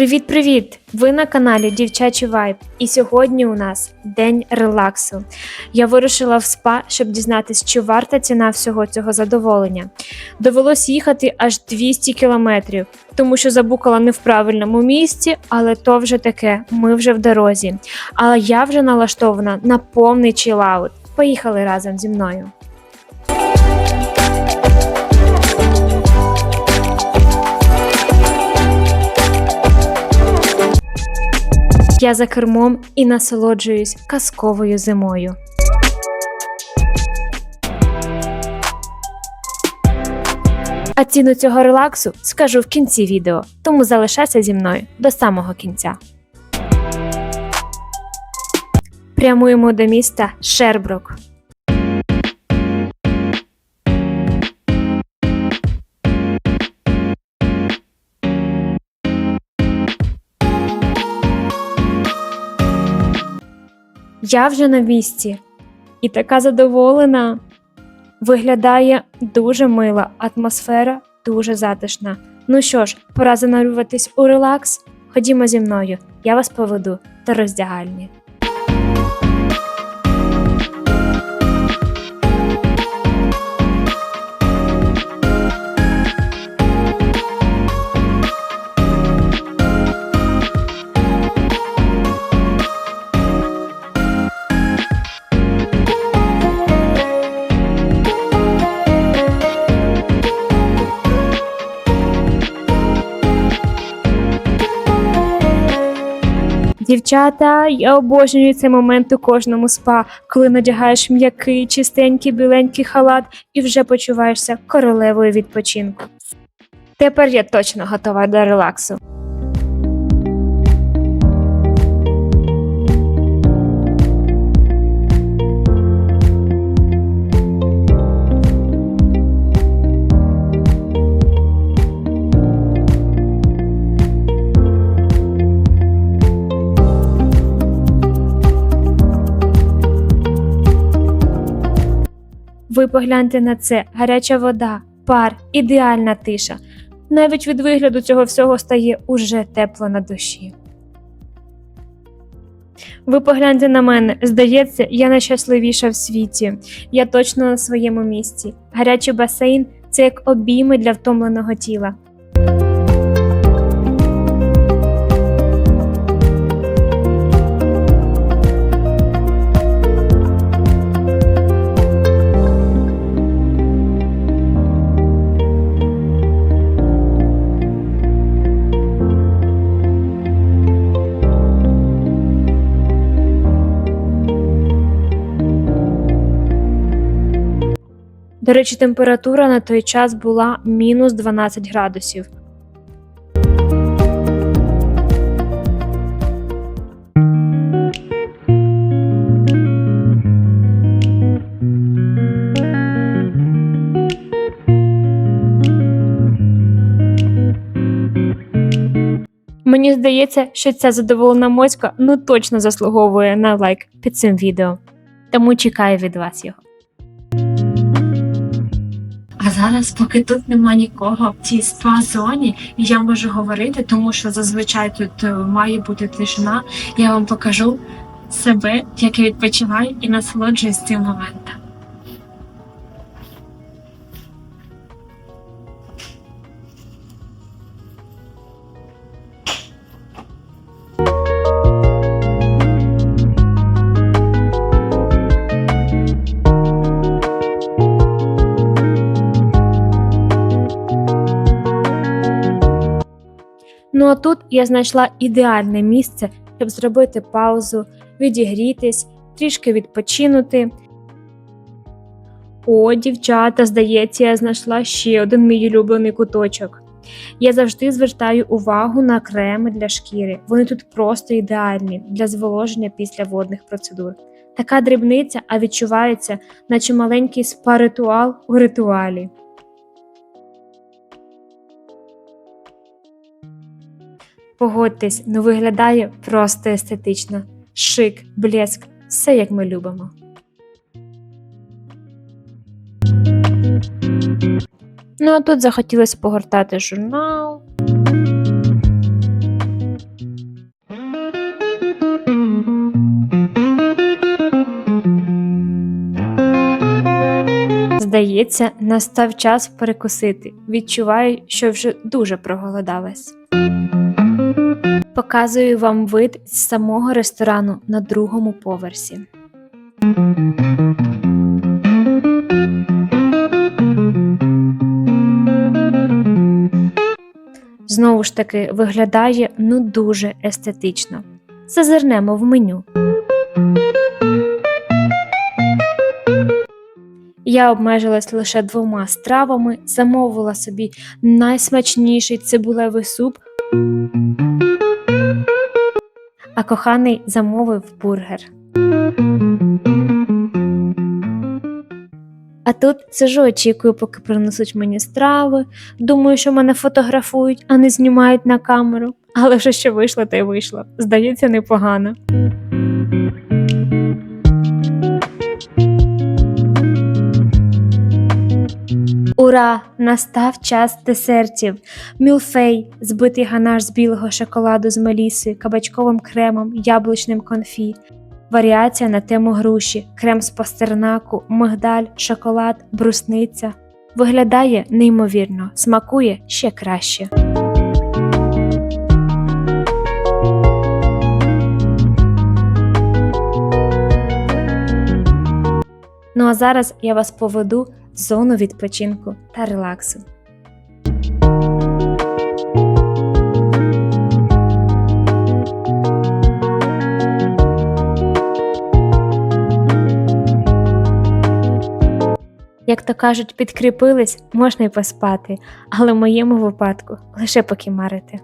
Привіт-привіт! Ви на каналі Дівчачий Вайб. І сьогодні у нас день релаксу. Я вирушила в спа, щоб дізнатись, чи варта ціна всього цього задоволення. Довелось їхати аж 200 кілометрів, тому що забукала не в правильному місці, але то вже таке, ми вже в дорозі. Але я вже налаштована на повний чилаут. Поїхали разом зі мною. Я за кермом і насолоджуюсь казковою зимою. А ціну цього релаксу скажу в кінці відео, тому залишайся зі мною до самого кінця. Прямуємо до міста Шербрук. Я вже на місці і така задоволена. Виглядає дуже мила, атмосфера дуже затишна. Ну що ж, пора занурюватись у релакс. Ходімо зі мною, я вас поведу до роздягальні. Дівчата, я обожнюю цей момент у кожному спа, коли надягаєш м'який, чистенький, біленький халат і вже почуваєшся королевою відпочинку. Тепер я точно готова до релаксу. Ви погляньте на це: гаряча вода, пар, ідеальна тиша. Навіть від вигляду цього всього стає уже тепло на душі. Ви погляньте на мене, здається, я найщасливіша в світі. Я точно на своєму місці. Гарячий басейн це як обійми для втомленого тіла. До речі, температура на той час була мінус 12 градусів. Мені здається, що ця задоволена моська ну точно заслуговує на лайк під цим відео. Тому чекаю від вас його. Зараз, поки тут нема нікого в цій спа-зоні, і я можу говорити, тому що зазвичай тут е, має бути тишина, я вам покажу себе, як я відпочиваю і насолоджуюсь цим моментом. Ну а тут я знайшла ідеальне місце, щоб зробити паузу, відігрітись, трішки відпочинути. О, дівчата, здається, я знайшла ще один мій улюблений куточок. Я завжди звертаю увагу на креми для шкіри. Вони тут просто ідеальні для зволоження після водних процедур. Така дрібниця, а відчувається, наче маленький спа-ритуал у ритуалі. Погодьтесь, ну виглядає просто естетично. Шик, блеск, все як ми любимо. Ну а тут захотілося погортати журнал. Здається, настав час перекусити. Відчуваю, що вже дуже проголодалась. Показую вам вид з самого ресторану на другому поверсі. Знову ж таки, виглядає ну дуже естетично. Зазирнемо в меню. Я обмежилась лише двома стравами, замовила собі найсмачніший цибулевий суп, а коханий замовив бургер. А тут сижу, очікую, поки принесуть мені страви. Думаю, що мене фотографують, а не знімають на камеру. Але вже що вийшло, те й вийшло. Здається, непогано. Ура! Настав час десертів. Мілфей, збитий ганаш з білого шоколаду з меліси, кабачковим кремом, яблучним конфі. Варіація на тему груші, крем з пастернаку, мигдаль, шоколад, брусниця. Виглядає неймовірно, смакує ще краще. Ну а зараз я вас поведу зону відпочинку та релаксу. Як то кажуть, підкріпились, можна й поспати, але в моєму випадку лише покімарити.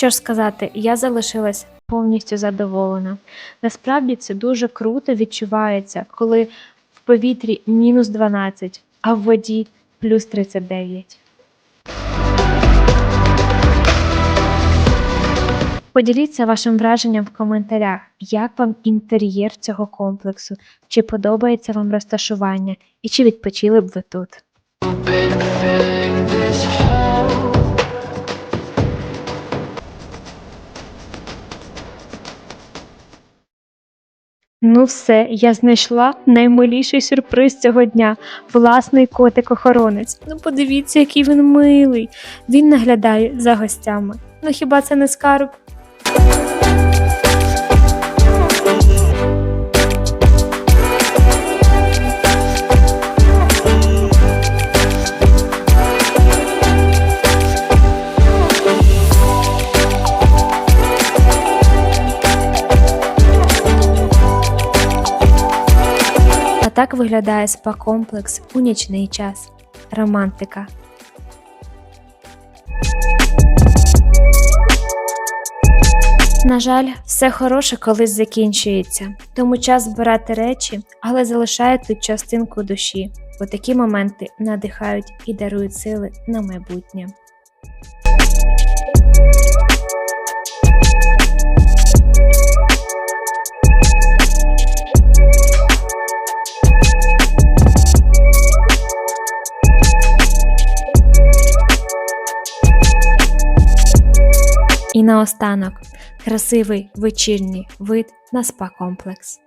Що ж сказати, я залишилась повністю задоволена. Насправді це дуже круто відчувається, коли в повітрі мінус 12, а в воді плюс 39. Поділіться вашим враженням в коментарях, як вам інтер'єр цього комплексу, чи подобається вам розташування і чи відпочили б ви тут. Ну все, я знайшла наймиліший сюрприз цього дня власний котик-охоронець. Ну подивіться, який він милий. Він наглядає за гостями. Ну хіба це не скарб? Так виглядає спа-комплекс у нічний час. Романтика. На жаль, все хороше колись закінчується, тому час збирати речі, але залишає тут частинку душі, бо такі моменти надихають і дарують сили на майбутнє. І наостанок красивий вечірній вид на спа-комплекс.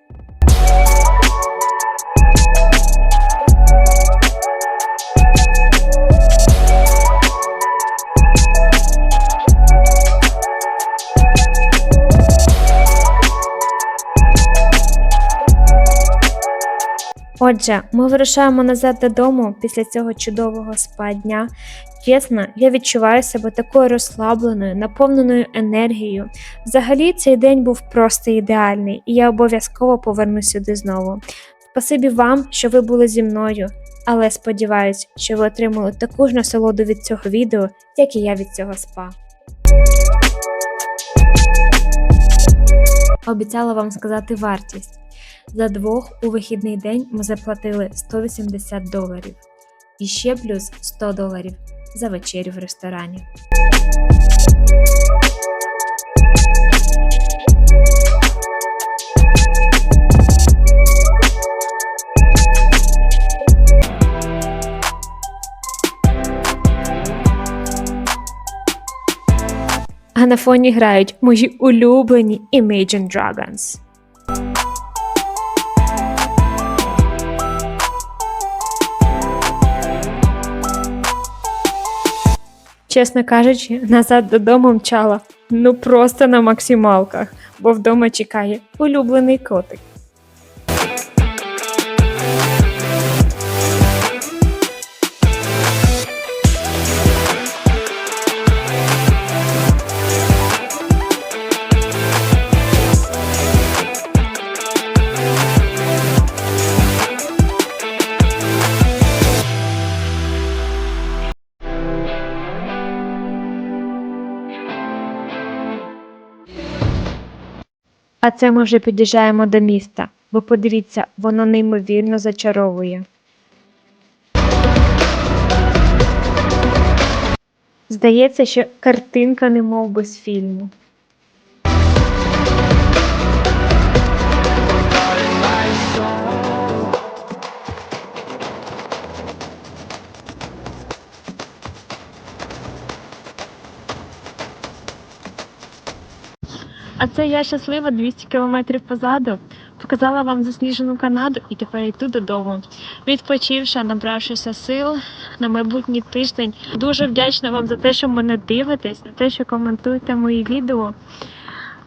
Отже, ми вирушаємо назад додому після цього чудового спа-дня. Чесно, я відчуваю себе такою розслабленою, наповненою енергією. Взагалі, цей день був просто ідеальний, і я обов'язково повернусь сюди знову. Спасибі вам, що ви були зі мною, але сподіваюсь, що ви отримали таку ж насолоду від цього відео, як і я від цього спа. Обіцяла вам сказати вартість. За двох у вихідний день ми заплатили 180 доларів і ще плюс 100 доларів за вечерю в ресторані. А на фоні грають мої улюблені Imagine Dragons. Чесно кажучи, назад додому мчала ну просто на максималках, бо вдома чекає улюблений котик. А це ми вже під'їжджаємо до міста, бо подивіться, воно неймовірно зачаровує. Здається, що картинка не мов би з фільму. А це я щаслива 200 кілометрів позаду. Показала вам засніжену Канаду і тепер йду додому. Відпочивши, набравшися сил на майбутній тиждень. Дуже вдячна вам за те, що мене дивитесь, за те, що коментуєте мої відео.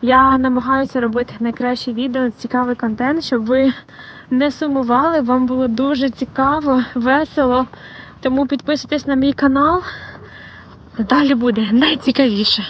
Я намагаюся робити найкращі відео, цікавий контент, щоб ви не сумували. Вам було дуже цікаво, весело. Тому підписуйтесь на мій канал. Далі буде найцікавіше.